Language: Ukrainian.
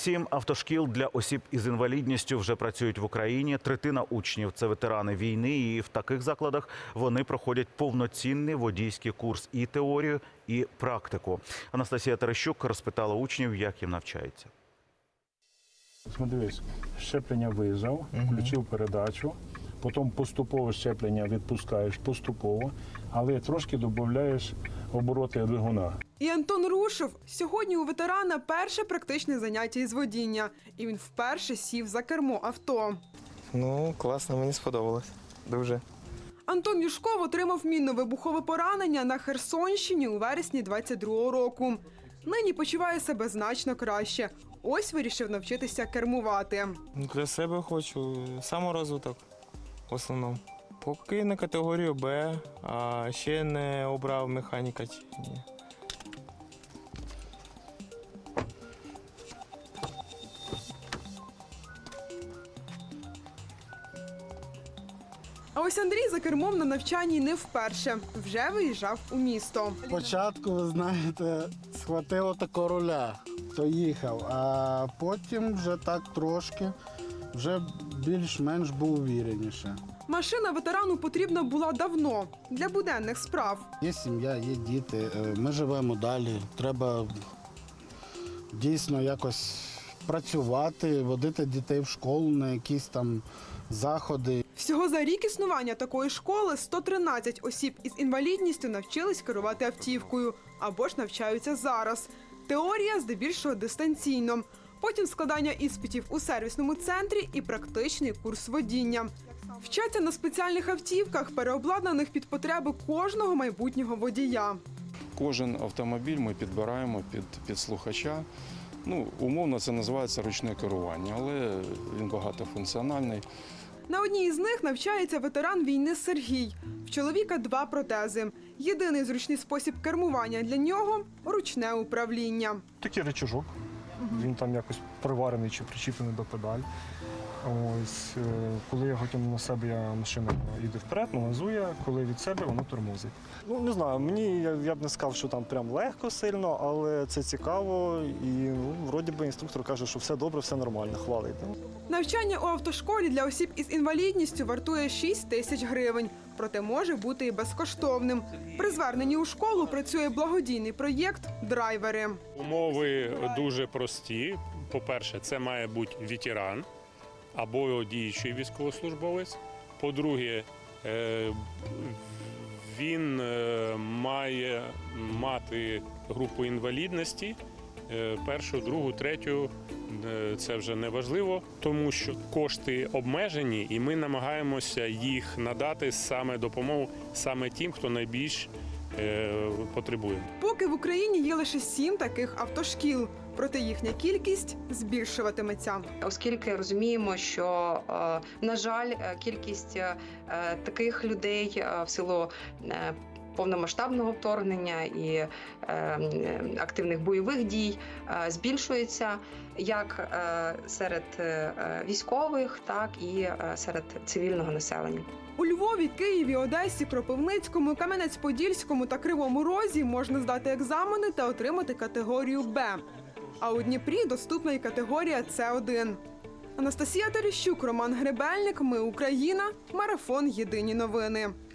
Сім автошкіл для осіб із інвалідністю вже працюють в Україні. Третина учнів це ветерани війни, і в таких закладах вони проходять повноцінний водійський курс і теорію, і практику. Анастасія Терещук розпитала учнів, як їм навчається. Дивись, щеплення вижав, включив передачу, потім поступово щеплення відпускаєш поступово, але трошки додаєш обороти двигуна. І Антон рушив. Сьогодні у ветерана перше практичне заняття із водіння, і він вперше сів за кермо авто. Ну, класно, мені сподобалось. Дуже. Антон Юшков отримав мінно-вибухове поранення на Херсонщині у вересні 22-го року. Нині почуває себе значно краще. Ось вирішив навчитися кермувати. Для себе хочу саморозвиток в основному. Поки на категорію Б, а ще не обрав механіка. чи Ні. А ось Андрій за кермом на навчанні не вперше. Вже виїжджав у місто. Спочатку, ви знаєте, схватило тако руля, то їхав, а потім вже так трошки, вже більш-менш був увіреніше. Машина ветерану потрібна була давно для буденних справ. Є сім'я, є діти, е, ми живемо далі. Треба дійсно якось працювати, водити дітей в школу на якісь там заходи. Всього за рік існування такої школи 113 осіб із інвалідністю навчились керувати автівкою або ж навчаються зараз. Теорія здебільшого дистанційно. Потім складання іспитів у сервісному центрі і практичний курс водіння. Вчаться на спеціальних автівках, переобладнаних під потреби кожного майбутнього водія. Кожен автомобіль ми підбираємо під, під слухача. Ну, умовно це називається ручне керування, але він багатофункціональний. На одній із них навчається ветеран війни Сергій. В чоловіка два протези. Єдиний зручний спосіб кермування для нього ручне управління. такий речажок. Він там якось приварений чи причіплений до педаль. Ось е, коли я готую на себе, я машина йде вперед, ну, газує, коли від себе воно тормозить. Ну не знаю, мені я, я б не сказав, що там прям легко сильно, але це цікаво. І ну, вроді би інструктор каже, що все добре, все нормально, хвалить. Навчання у автошколі для осіб із інвалідністю вартує 6 тисяч гривень, проте може бути і безкоштовним. При зверненні у школу працює благодійний проєкт Драйвери. Умови дуже прості. По-перше, це має бути ветеран або діючий військовослужбовець. По-друге, е, він е, має мати групу інвалідності. е, Першу, другу, третю це вже не важливо, тому що кошти обмежені, і ми намагаємося їх надати саме допомогу саме тим, хто найбільш е, потребує. Поки в Україні є лише сім таких автошкіл, проте їхня кількість збільшуватиметься. оскільки розуміємо, що е, на жаль, е, кількість таких людей в силу е, повномасштабного вторгнення і е, активних бойових дій е, збільшується як е, серед військових, так і серед цивільного населення. У Львові, Києві, Одесі, Кропивницькому, Кам'янець-Подільському та Кривому Розі можна здати екзамени та отримати категорію Б. А у Дніпрі доступна і категорія С1. Анастасія Терещук, Роман Гребельник. Ми Україна. Марафон Єдині новини.